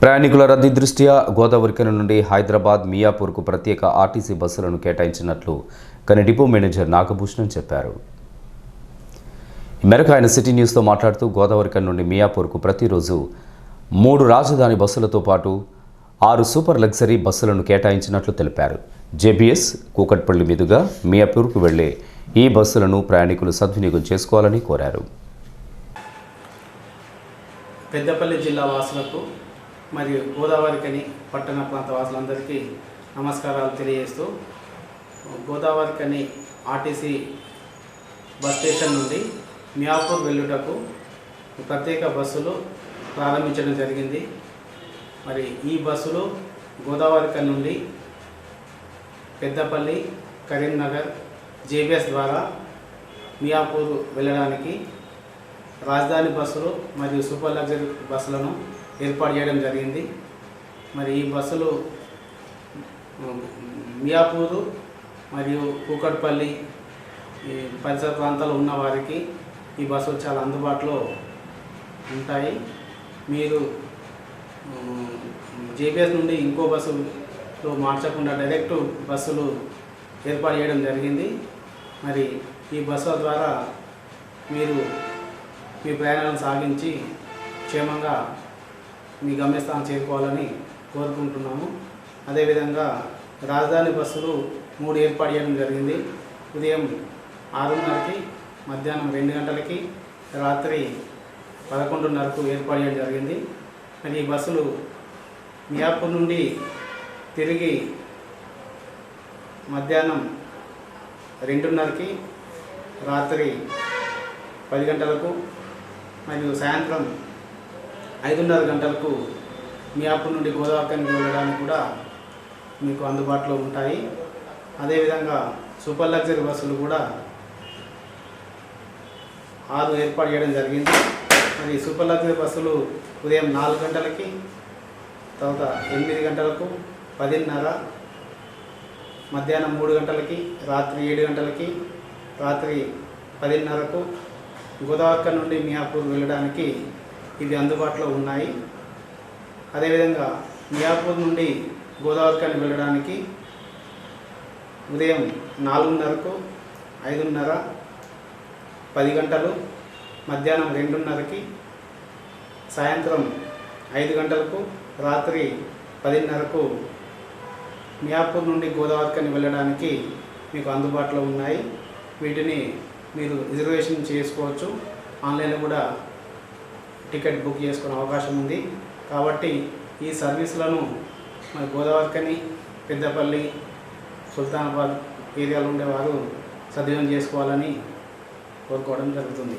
ప్రయాణికుల రద్దీ దృష్ట్యా గోదావరికని నుండి హైదరాబాద్ మియాపూర్కు ప్రత్యేక ఆర్టీసీ బస్సులను కేటాయించినట్లు కానీ డిపో మేనేజర్ నాగభూషణం చెప్పారు. ఈ మేరకు ఆయన సిటీ న్యూస్తో మాట్లాడుతూ గోదావరికని నుండి మియాపూర్కు ప్రతిరోజు మూడు రాజధాని బస్సులతో పాటు ఆరు సూపర్ లగ్జరీ బస్సులను కేటాయించినట్లు తెలిపారు. జేబీఎస్ కూకట్పల్లి మీదుగా మియాపూర్కు వెళ్ళే ఈ బస్సులను ప్రయాణికులు సద్వినియోగం చేసుకోవాలని కోరారు. పెద్దపల్లి జిల్లా వాసులకు మరియు గోదావరికని పట్టణ ప్రాంత వాసులందరికీ నమస్కారాలు తెలియజేస్తూ గోదావరికని ఆర్టీసీ బస్ స్టేషన్ నుండి మియాపూర్ వెళ్ళుటకు ప్రత్యేక బస్సులు ప్రారంభించడం జరిగింది. మరి ఈ బస్సులు గోదావరికని నుండి పెద్దపల్లి కరీంనగర్ జేబీఎస్ ద్వారా మియాపూర్ వెళ్ళడానికి రాజధాని బస్సులు మరియు సూపర్ లగ్జరీ బస్సులను ఏర్పాటు చేయడం జరిగింది. మరి ఈ బస్సులు మియాపూరు మరియు కూకట్పల్లి పరిసర ప్రాంతాల్లో ఉన్న వారికి ఈ బస్సులు చాలా అందుబాటులో ఉంటాయి. మీరు జేపీఎస్ నుండి ఇంకో బస్సులో మార్చకుండా డైరెక్ట్ బస్సులు ఏర్పాటు చేయడం జరిగింది. మరి ఈ బస్సుల ద్వారా మీరు మీ ప్రయాణాలను సాగించి క్షేమంగా మీ గమ్యస్థానం చేరుకోవాలని కోరుకుంటున్నాము. అదేవిధంగా రాజధాని బస్సులు మూడు ఏర్పాటు చేయడం జరిగింది. ఉదయం ఆరున్నరకి మధ్యాహ్నం రెండు గంటలకి రాత్రి పదకొండున్నరకు ఏర్పాటు చేయడం జరిగింది. మరి ఈ బస్సులు మియాపూర్ నుండి తిరిగి మధ్యాహ్నం రెండున్నరకి రాత్రి పది గంటలకు మరియు సాయంత్రం ఐదున్నర గంటలకు మియాపూర్ నుండి గోదావరికి వెళ్ళడానికి కూడా మీకు అందుబాటులో ఉంటాయి. అదేవిధంగా సూపర్ లగ్జరీ బస్సులు కూడా ఆరు ఏర్పాటు చేయడం జరిగింది. మరి సూపర్ లగ్జరీ బస్సులు ఉదయం నాలుగు గంటలకి తర్వాత ఎనిమిది గంటలకు పదిన్నర మధ్యాహ్నం మూడు గంటలకి రాత్రి ఏడు గంటలకి రాత్రి పదిన్నరకు గోదావరి నుండి మియాపూర్ వెళ్ళడానికి ఇవి అందుబాటులో ఉన్నాయి. అదేవిధంగా మియాపూర్ నుండి గోదావరికని వెళ్ళడానికి ఉదయం నాలుగున్నరకు ఐదున్నర పది గంటలు మధ్యాహ్నం రెండున్నరకి సాయంత్రం ఐదు గంటలకు రాత్రి పదిన్నరకు మియాపూర్ నుండి గోదావరికని వెళ్ళడానికి మీకు అందుబాటులో ఉన్నాయి. వీటిని మీరు రిజర్వేషన్ చేసుకోవచ్చు. ఆన్లైన్లో కూడా టికెట్ బుక్ చేసుకునే అవకాశం ఉంది. కాబట్టి ఈ సర్వీసులను మన గోదావరికని పెద్దపల్లి సుల్తానాబాద్ ఏరియాలో ఉండేవారు సద్వినియోగం చేసుకోవాలని కోరుకోవడం జరుగుతుంది.